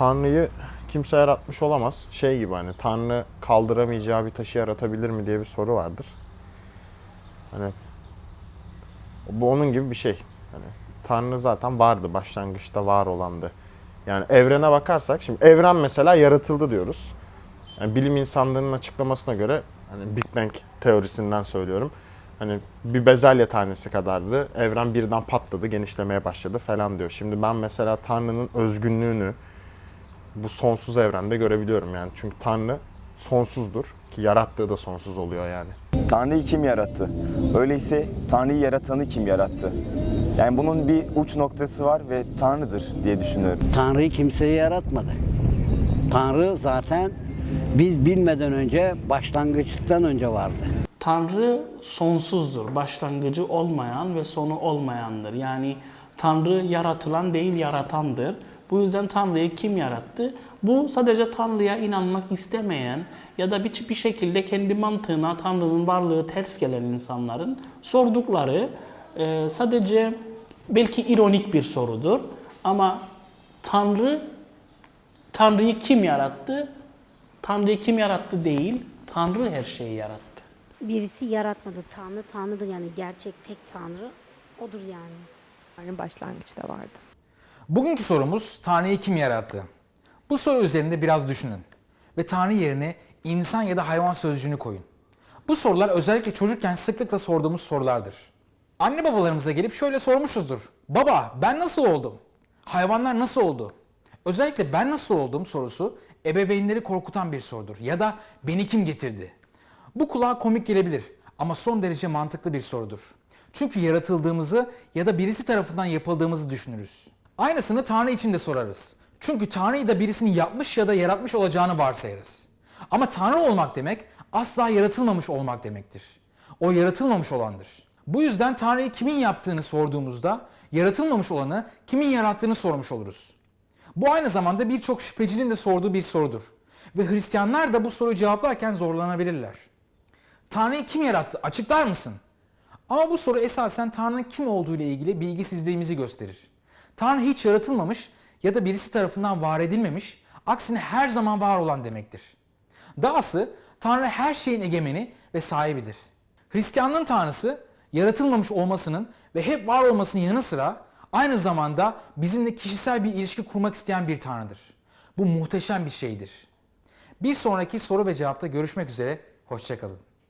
Tanrı'yı kimse yaratmış olamaz. Şey gibi hani Tanrı kaldıramayacağı bir taşı yaratabilir mi diye bir soru vardır. Hani bu onun gibi bir şey. Hani Tanrı zaten vardı, başlangıçta var olandı. Yani evrene bakarsak, şimdi evren mesela yaratıldı diyoruz. Yani bilim insanlarının açıklamasına göre, hani Big Bang teorisinden söylüyorum. Hani bir bezelye tanesi kadardı. Evren birden patladı, genişlemeye başladı falan diyor. Şimdi ben mesela Tanrı'nın özgünlüğünü bu sonsuz evrende görebiliyorum yani. Çünkü Tanrı sonsuzdur ki yarattığı da sonsuz oluyor yani. Tanrı'yı kim yarattı? Öyleyse Tanrı'yı yaratanı kim yarattı? Yani bunun bir uç noktası var ve Tanrı'dır diye düşünüyorum. Tanrı'yı kimseyi yaratmadı. Tanrı zaten biz bilmeden önce başlangıçtan önce vardı. Tanrı sonsuzdur, başlangıcı olmayan ve sonu olmayandır. Yani Tanrı yaratılan değil, yaratandır. Bu yüzden Tanrı'yı kim yarattı? Bu sadece Tanrı'ya inanmak istemeyen ya da bir, bir şekilde kendi mantığına Tanrı'nın varlığı ters gelen insanların sordukları e, sadece belki ironik bir sorudur. Ama Tanrı, Tanrı'yı kim yarattı? Tanrı'yı kim yarattı değil, Tanrı her şeyi yarattı. Birisi yaratmadı Tanrı. Tanrı'dır yani gerçek tek Tanrı. Odur yani. Tanrı başlangıçta vardı. Bugünkü sorumuz Tanrı'yı kim yarattı? Bu soru üzerinde biraz düşünün ve Tanrı yerine insan ya da hayvan sözcüğünü koyun. Bu sorular özellikle çocukken sıklıkla sorduğumuz sorulardır. Anne babalarımıza gelip şöyle sormuşuzdur. Baba ben nasıl oldum? Hayvanlar nasıl oldu? Özellikle ben nasıl oldum sorusu ebeveynleri korkutan bir sorudur ya da beni kim getirdi? Bu kulağa komik gelebilir ama son derece mantıklı bir sorudur. Çünkü yaratıldığımızı ya da birisi tarafından yapıldığımızı düşünürüz. Aynısını Tanrı için de sorarız. Çünkü Tanrı'yı da birisinin yapmış ya da yaratmış olacağını varsayarız. Ama Tanrı olmak demek asla yaratılmamış olmak demektir. O yaratılmamış olandır. Bu yüzden Tanrı'yı kimin yaptığını sorduğumuzda yaratılmamış olanı kimin yarattığını sormuş oluruz. Bu aynı zamanda birçok şüphecinin de sorduğu bir sorudur. Ve Hristiyanlar da bu soruyu cevaplarken zorlanabilirler. Tanrı'yı kim yarattı? Açıklar mısın? Ama bu soru esasen Tanrı'nın kim olduğu ile ilgili bilgisizliğimizi gösterir. Tanrı hiç yaratılmamış ya da birisi tarafından var edilmemiş, aksine her zaman var olan demektir. Dahası Tanrı her şeyin egemeni ve sahibidir. Hristiyanlığın Tanrısı yaratılmamış olmasının ve hep var olmasının yanı sıra aynı zamanda bizimle kişisel bir ilişki kurmak isteyen bir Tanrı'dır. Bu muhteşem bir şeydir. Bir sonraki soru ve cevapta görüşmek üzere, hoşçakalın.